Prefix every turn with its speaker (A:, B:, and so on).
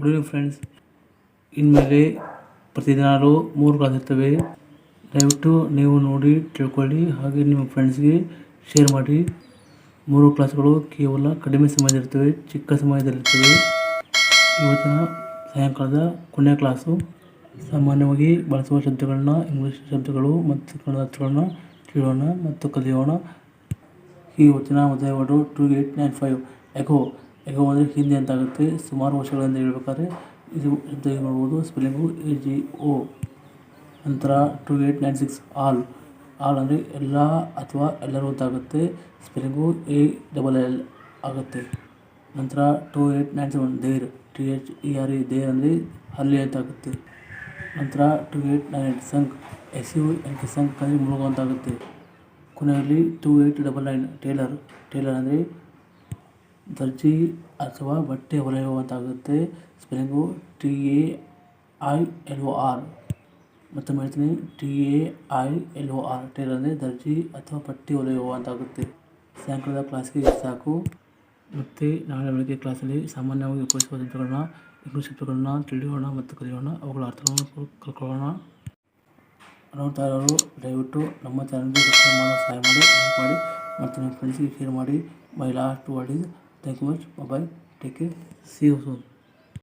A: Good evening friends ಇನ್ಮೇಲೆ ಪ್ರತಿದಿನಾಲೂ ಮೂರು class ಇರ್ತವೆ ದಯವಿಟ್ಟು ನೀವು ನೋಡಿ ತಿಳ್ಕೊಳ್ಳಿ ಹಾಗೆ ನಿಮ್ಮ ಫ್ರೆಂಡ್ಸ್ಗೆ ಶೇರ್ ಮಾಡಿ ಮೂರು ಕ್ಲಾಸ್ಗಳು ಕೇವಲ ಕಡಿಮೆ ಸಮಯದಲ್ಲಿರ್ತವೆ ಚಿಕ್ಕ ಸಮಯದಲ್ಲಿರ್ತವೆ ಇವತ್ತಿನ ಸಾಯಂಕಾಲದ ಕೊನೆಯ ಕ್ಲಾಸು ಸಾಮಾನ್ಯವಾಗಿ ಬಳಸುವ ಶಬ್ದಗಳನ್ನ ಇಂಗ್ಲೀಷ್ ಶಬ್ದಗಳು ಮತ್ತು ಕನ್ನಡ ಅರ್ಥಗಳನ್ನ ತಿಳಿಯೋಣ ಮತ್ತು ಕಲಿಯೋಣ ಈ ಹೊತ್ತಿನ ಮೊದಲ ಟು ಏಯ್ಟ್ ನೈನ್ ಫೈವ್ ಯಾಕೋ ಯಾಕೆ ಹೋದರೆ ಹಿಂದೆ ಅಂತಾಗುತ್ತೆ ಸುಮಾರು ವರ್ಷಗಳಿಂದ ಹೇಳ್ಬೇಕಾದ್ರೆ ಇದು ಇದ್ದಾಗ ನೋಡ್ಬೋದು ಸ್ಪೆಲ್ಲಿಂಗು ಎ ಜಿ ಓ ನಂತರ two eight nine six all all ಅಂದರೆ ಎಲ್ಲ ಅಥವಾ ಎಲ್ಲರೂ ಅಂತಾಗುತ್ತೆ ಸ್ಪೆಲ್ಲಿಂಗು ಎ ಡಬಲ್ ಎಲ್ ಆಗುತ್ತೆ ನಂತರ two eight nine seven there T H E R E there ಅಂದರೆ ಅಲ್ಲಿ ಅಂತಾಗುತ್ತೆ ನಂತರ two eight nine eight sunk S U N K sunk ಅಂದರೆ ಮುಳುಗು ಅಂತಾಗುತ್ತೆ ಕೊನೆಯಲ್ಲಿ two eight double nine tailor tailor ಅಂದರೆ ದರ್ಜಿ ಅಥವಾ ಬಟ್ಟೆ ಹೊಲೆಯುವಂತಾಗುತ್ತೆ spelling T A I L O R ಮತ್ತೊಮ್ಮೆ ಹೇಳ್ತೀನಿ T A I L O R tailor ಅಂದರೆ ದರ್ಜಿ ಅಥವಾ ಬಟ್ಟೆ ಹೊಲೆಯುವ ಸಾಯಂಕಾಲದ ಕ್ಲಾಸ್ಗೆ ಸಾಕು ಮತ್ತು ನಾಳೆ ಬೆಳಗ್ಗೆ ಕ್ಲಾಸಲ್ಲಿ ಸಾಮಾನ್ಯವಾಗಿ ಉಪಯೋಗಿಸುವ ತಂತ್ರಗಳನ್ನ ಇಂಗ್ಲೀಷ್ ಶಬ್ದಗಳನ್ನ ತಿಳಿಯೋಣ ಮತ್ತು ಕಲಿಯೋಣ ಅವುಗಳ ಅರ್ಥವನ್ನು ಕಲ್ಕೊಳ್ಳೋಣ ನೋಡ್ತಾ ಇರೋರು ದಯವಿಟ್ಟು ನಮ್ಮ ಚಾನಲ್ಗೆ ಸಹಾಯ ಮಾಡಿ ಮಾಡಿ ಮತ್ತು ನಿಮ್ಮ ಫ್ರೆಂಡ್ಸಿಗೆ ಶೇರ್ ಮಾಡಿ my last word is Thank you much. Bye bye. Take care. See you soon.